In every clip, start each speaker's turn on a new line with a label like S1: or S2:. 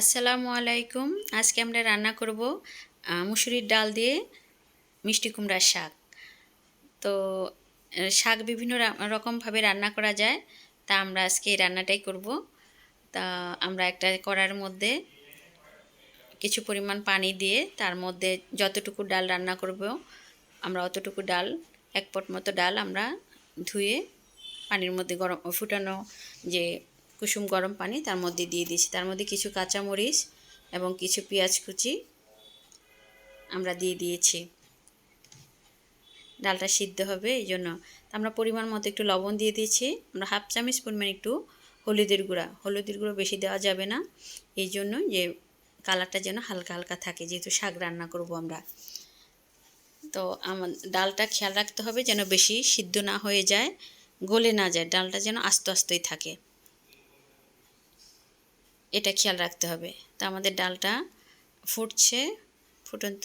S1: আসসালামু আলাইকুম। আজকে আমরা রান্না করব মুসুরির ডাল দিয়ে মিষ্টি কুমড়ার শাক। তো শাক বিভিন্ন রকমভাবে রান্না করা যায়, তা আমরা আজকে এই রান্নাটাই করব। তা, আমরা একটা কড়ার মধ্যে কিছু পরিমাণ পানি দিয়ে তার মধ্যে যতটুকু ডাল রান্না করব, আমরা অতটুকু ডাল, এক পট মতো ডাল আমরা ধুয়ে পানির মধ্যে গরম, ফুটানো যে কুসুম গরম পানি তার মধ্যে দিয়ে দিয়েছি। তার মধ্যে কিছু কাঁচামরিচ এবং কিছু পেঁয়াজ কুচি আমরা দিয়ে দিয়েছি। ডালটা সিদ্ধ হবে, এই জন্য আমরা পরিমাণ মতো একটু লবণ দিয়ে দিয়েছি। আমরা হাফ চামচ পরিমাণ একটু হলুদের গুঁড়া। হলুদের গুঁড়ো বেশি দেওয়া যাবে না, এই জন্য যে কালারটা যেন হালকা হালকা থাকে, যেহেতু শাক রান্না করব আমরা। তো আমার ডালটা খেয়াল রাখতে হবে যেন বেশি সিদ্ধ না হয়ে যায়, গলে না যায়, ডালটা যেন আস্তে আস্তেই থাকে। এটা খেয়াল রাখতে হবে। তো আমাদের ডালটা ফুটছে, ফুটন্ত।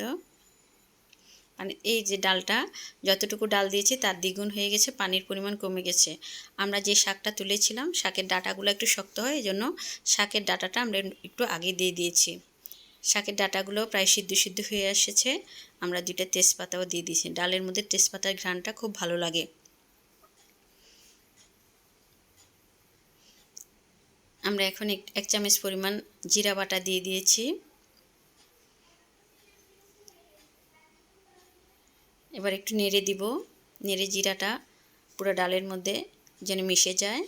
S1: মানে এই যে ডালটা, যতটুকু ডাল দিয়েছি তার দ্বিগুণ হয়ে গেছে, পানির পরিমাণ কমে গেছে। আমরা যে শাকটা তুলেছিলাম, শাকের ডাটাগুলো একটু শক্ত হয় এই জন্য শাকের ডাটাটা আমরা একটু আগে দিয়ে দিয়েছি। শাকের ডাটাগুলো প্রায় সিদ্ধ সিদ্ধ হয়ে এসেছে। আমরা দুইটা তেজপাতাও দিয়ে দিয়েছি। ডালের মধ্যে তেজপাতার ঘ্রাণটা খুব ভালো লাগে। আমরা এখন এক চামচ পরিমাণ জিরা বাটা দিয়ে দিয়েছি। এবার একটু নেড়ে দিব। নেড়ে জিরাটা পুরো ডালের মধ্যে যেন মিশে যায়।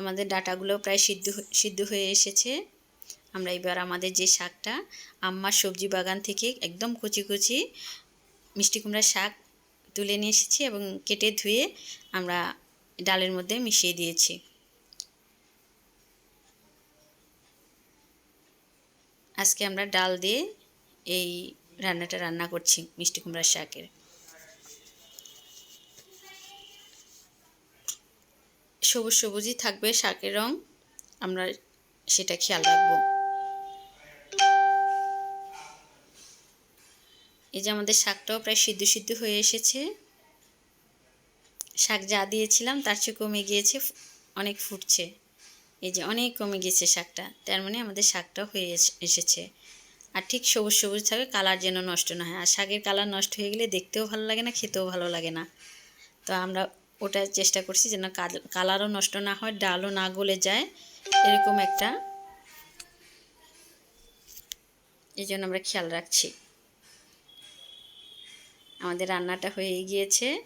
S1: আমাদের ডাটাগুলো প্রায় সিদ্ধ সিদ্ধ হয়ে এসেছে। আমরা এবার আমাদের যে শাকটা আম্মার সবজি বাগান থেকে একদম কচি কচি মিষ্টি কুমড়ার শাক তুলে নিয়ে এসেছি এবং কেটে ধুয়ে আমরা ডালের মধ্যে মিশিয়ে দিয়েছি। আজকে আমরা ডাল দিয়ে এই রান্নাটা রান্না করছি মিষ্টি কুমড়ার শাকের। সবুজ সবুজই থাকবে শাকের রং, আমরা সেটা খেয়াল রাখব। এই যে আমাদের শাকটাও প্রায় সিদ্ধ সিদ্ধ হয়ে এসেছে। শাক যা দিয়েছিলাম তার চেয়ে কমে গিয়েছে, অনেক ফুটছে। এই যে অনেক কমে গেছে শাকটা, তার মানে আমাদের শাকটাও হয়ে এস- এসেছে। আর ঠিক সবুজ সবুজ থাকে, কালার যেন নষ্ট না হয়। আর শাকের কালার নষ্ট হয়ে গেলে দেখতেও ভালো লাগে না, খেতেও ভালো লাগে না। তো আমরা ওটা চেষ্টা করছি যেন কাল- কালারও নষ্ট না হয়, ডালও না গলে যায়, এরকম একটা এই জন্য আমরা খেয়াল রাখছি। আমাদের রান্নাটা হয়ে গিয়েছে।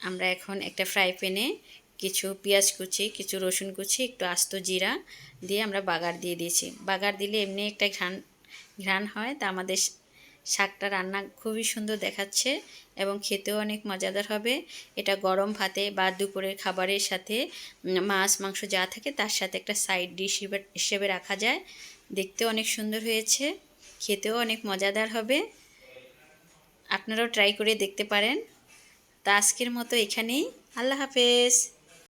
S1: আমরা এখন একটা ফ্রাই প্যানে কিছু পেঁয়াজ কুচি, কিছু রসুন কুচি, একটু আস্ত জিরা দিয়ে আমরা বাগার দিয়ে দিয়েছি। বাগার দিলে এমনি একটা ঘ্রাণ ঘ্রাণ হয়। তা আমাদের শাকটা রান্না খুবই সুন্দর দেখাচ্ছে এবং খেতেও অনেক মজাদার হবে। এটা গরম ভাতে বা দুপুরের খাবারের সাথে মাছ, মাংস যা থাকে তার সাথে একটা সাইড ডিশ হিসেবে রাখা যায়। দেখতেও অনেক সুন্দর হয়েছে। খেতেও অনেক মজাদার হবে। আপনারাও ট্রাই করে দেখতে পারেন। তা আজকের মতো এখানেই। আল্লাহ হাফেজ।